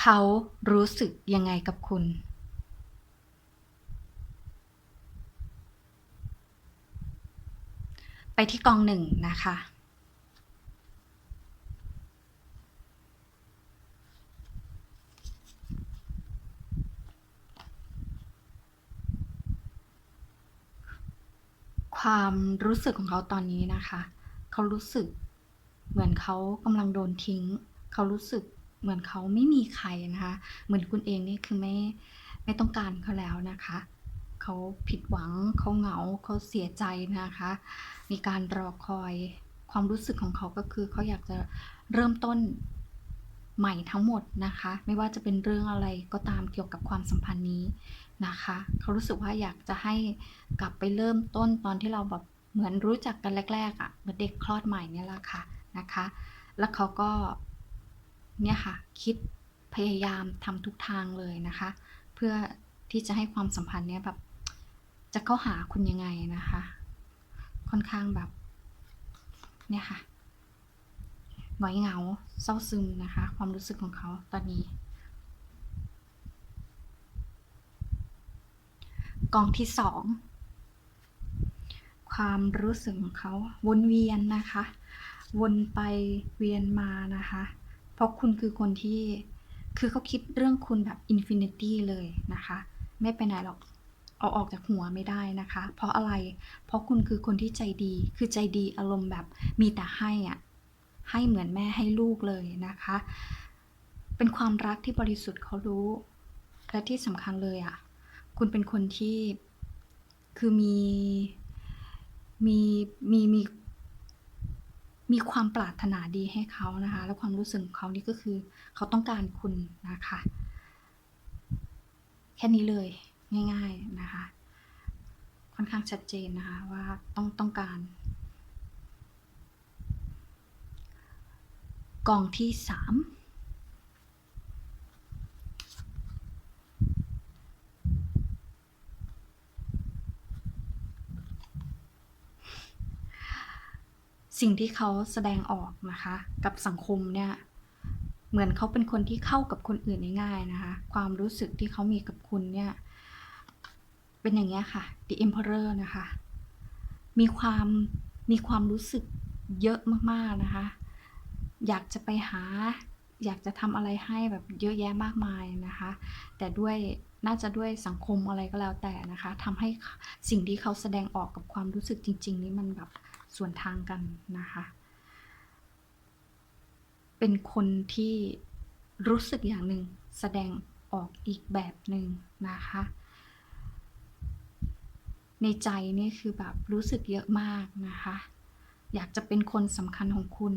เขารู้สึกยังไงกับคุณ ไปที่กองหนึ่งนะคะ ความรู้สึกของเขาตอนนี้นะคะ เขารู้สึกเหมือนเขากำลังโดนทิ้ง เขารู้สึก เหมือนเขาไม่มีใครนะคะ เหมือนคุณเองนี่คือไม่ไม่ต้องการเขาแล้วนะคะเขาผิดหวังเขาเหงาเขาเสียใจนะคะ มีการรอคอยความรู้สึกของเขาก็คือเขาอยากจะเริ่มต้นใหม่ทั้งหมดนะคะ ไม่ว่าจะเป็นเรื่องอะไรก็ตามเกี่ยวกับความสัมพันธ์นี้นะคะ เขารู้สึกว่าอยากจะให้กลับไปเริ่มต้นตอนที่เราแบบเหมือนรู้จักกันแรกๆอะ่ะเหมือนเด็กคลอดใหม่เนี่ยแหละค่ะนะคะ แล้วเขาก็ เนี่ยค่ะ คิดพยายามทำทุกทางเลยนะคะ เพื่อที่จะให้ความสัมพันธ์เนี้ยแบบจะเข้าหาคุณยังไงนะคะ ค่อนข้างแบบ เนี่ยค่ะหงอยเหงาเศร้าซึมนะคะ ความรู้สึกของเขาตอนนี้ กองที่สองความรู้สึกของเขาวนเวียนนะคะ วนไปเวียนมานะคะ เพราะคุณคือคนที่คือเขาคิดเรื่องคุณแบบอินฟินิตี้เลยนะคะ ไม่ไปไหนหรอกเอาออกจากหัวไม่ได้นะคะ เพราะอะไร เพราะคุณคือคนที่ใจดี คือใจดีอารมณ์แบบมีแต่ให้อะให้เหมือนแม่ให้ลูกเลยนะคะ เป็นความรักที่บริสุทธิ์เขารู้ และที่สำคัญเลยอะคุณเป็นคนที่ คือมี มี มี มี มีความปรารถนาดีให้เขานะคะ และความรู้สึกของเขานี่ก็คือ เขาต้องการคุณนะคะ แค่นี้เลยง่ายๆนะคะ ค่อนข้างชัดเจนนะคะว่าต้องต้องการกองที่สาม สิ่งที่เขาแสดงออกนะคะ กับสังคมเนี่ยเหมือนเขาเป็นคนที่เข้ากับคนอื่นง่ายๆนะคะ ความรู้สึกที่เขามีกับคุณเนี่ยเป็นอย่างเงี้ยค่ะ The Emperor นะคะ มีความมีความรู้สึกเยอะมากๆนะคะ อยากจะไปหา อยากจะทำอะไรให้แบบเยอะแยะมากมายนะคะ แต่ด้วยน่าจะด้วยสังคมอะไรก็แล้วแต่นะคะทำให้สิ่งที่เขาแสดงออกกับความรู้สึกจริง ๆ นี้มันแบบ ส่วนทางกันนะคะ เป็นคนที่รู้สึกอย่างหนึ่งแสดงออกอีกแบบหนึ่งนะคะ ในใจนี่คือแบบรู้สึกเยอะมากนะคะ อยากจะเป็นคนสำคัญของคุณ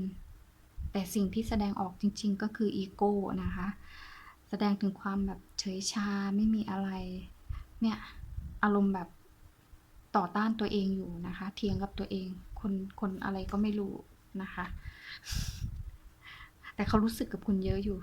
แต่สิ่งที่แสดงออกจริง ๆ ก็คืออีโก้นะคะ แสดงถึงความแบบเฉยชาไม่มีอะไร เนี่ย อารมณ์แบบต่อต้านตัวเองอยู่นะคะ เทียงกับตัวเอง คนคนอะไรก็ไม่รู้นะคะ แต่เขารู้สึกกับคุณเยอะอยู่